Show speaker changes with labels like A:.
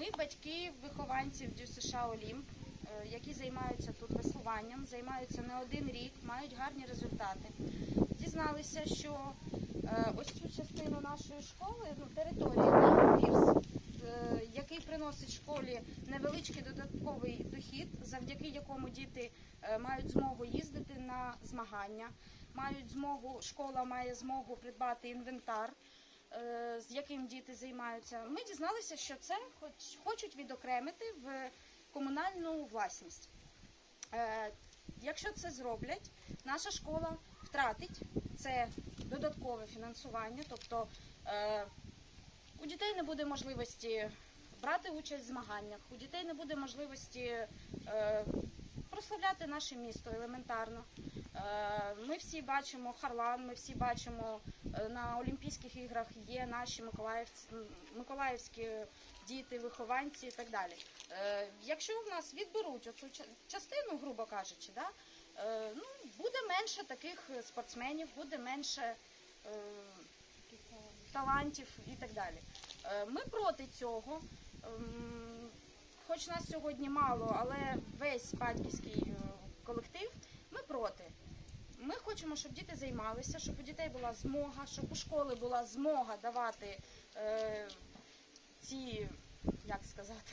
A: Ми батьки вихованців ДЮСШ Олімп, е, які займаються тут веслуванням, займаються не один рік, мають гарні результати. Дізналися, що е, ось цю частину нашої школи, ну, території е, який приносить школі невеличкий додатковий дохід, завдяки якому діти мають змогу їздити на змагання, мають змогу, школа має змогу придбати інвентар, з яким діти займаються. Ми дізналися, що це хоч- хочуть відокремити в комунальну власність. Е, Якщо це зроблять, наша школа втратить це додаткове фінансування, тобто е, у дітей не буде можливості брати участь в змаганнях, у дітей не буде можливості е, прославляти наше місто елементарно. Е, ми всі бачимо Харлан, ми всі бачимо е, на Олімпійських іграх є наші миколаївські діти, вихованці і так далі. Е, якщо в нас відберуть оцю частину, грубо кажучи, да, ну, буде менше таких спортсменів, буде менше талантів і так далі. Ми проти цього. Хоч нас сьогодні мало, але весь батьківський е, колектив, ми проти. Ми хочемо, щоб діти займалися, щоб у дітей була змога, щоб у школи була змога давати е, ці, як сказати,